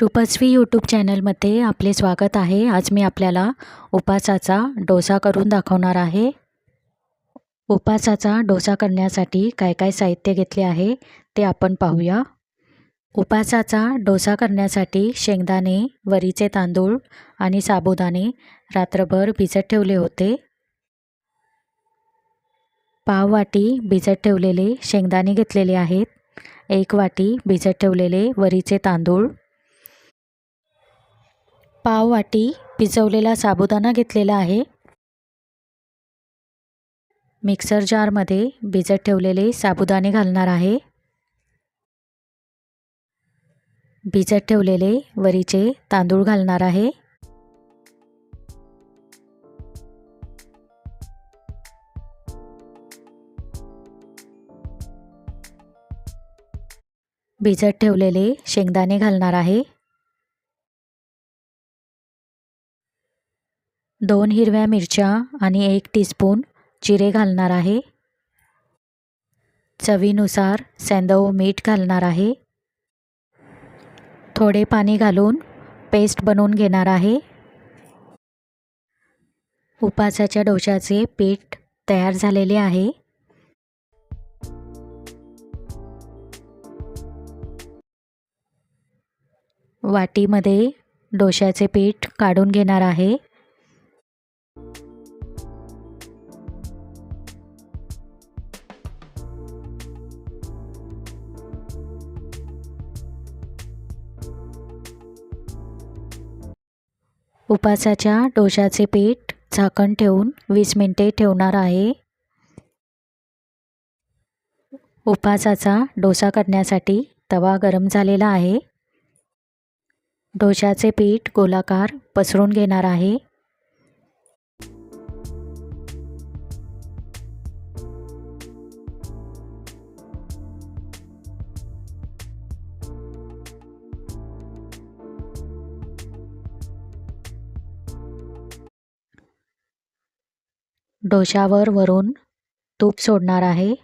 रुपस्वी YouTube चॅनलमध्ये आपले स्वागत आहे. आज मी आपल्याला उपासाचा डोसा करून दाखवणार आहे. उपासाचा डोसा करण्यासाठी काय काय साहित्य घेतले आहे ते आपण पाहूया. उपासाचा डोसा करण्यासाठी शेंगदाणे वरीचे तांदूळ आणि साबुदाणे रात्रभर भिजत ठेवले होते. पाव वाटी भिजत ठेवलेले शेंगदाणे घेतलेले आहेत. एक वाटी भिजत ठेवलेले वरीचे तांदूळ पाव वाटी भिजवलेला साबुदाणा घेतलेला आहे. मिक्सर जारमध्ये भिजत ठेवलेले साबुदाणे घालणार आहे. भिजत ठेवलेले वरीचे तांदूळ घालणार आहे. भिजत ठेवलेले शेंगदाणे घालणार आहे. दोन हिरव्या मिरच्या आणि एक टीस्पून जिरे घालणार आहे. चवीनुसार सेंदव मीठ घालणार आहे. थोडे पाणी घालून पेस्ट बनवून घेणार आहे. उपासाच्या डोशाचे पीठ तयार झालेले आहे. वाटीमध्ये डोशाचे पीठ काढून घेणार आहे. उपासाच्या डोशाचे पीठ झाकण ठेवून वीस मिनटे ठेवणार आहे. उपासाचा डोसा करण्यासाठी तवा गरम झालेला आहे. डोशाचे पीठ गोलाकार पसरून घेणार आहे. डोशावर वरून तूप सोडणार आहे.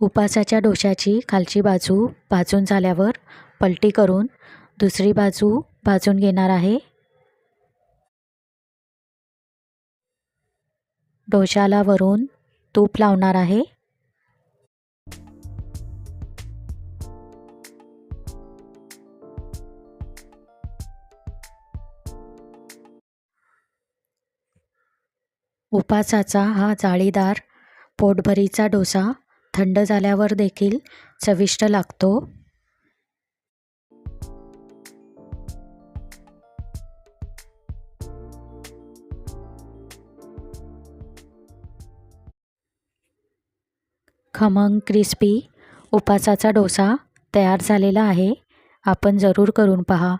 उपासाच्या डोशाची खालची बाजू भाजून झाल्यावर पलटी करून दुसरी बाजू भाजून घेणार आहे. डोशाला वरून तूप लावणार आहे. उपासाचा हा जाळीदार पोटभरीचा डोसा थंड झाल्यावर देखील चविष्ट लागतो. खमंग क्रिस्पी उपासाचा डोसा तयार झालेला आहे. आपण जरूर करून पहा.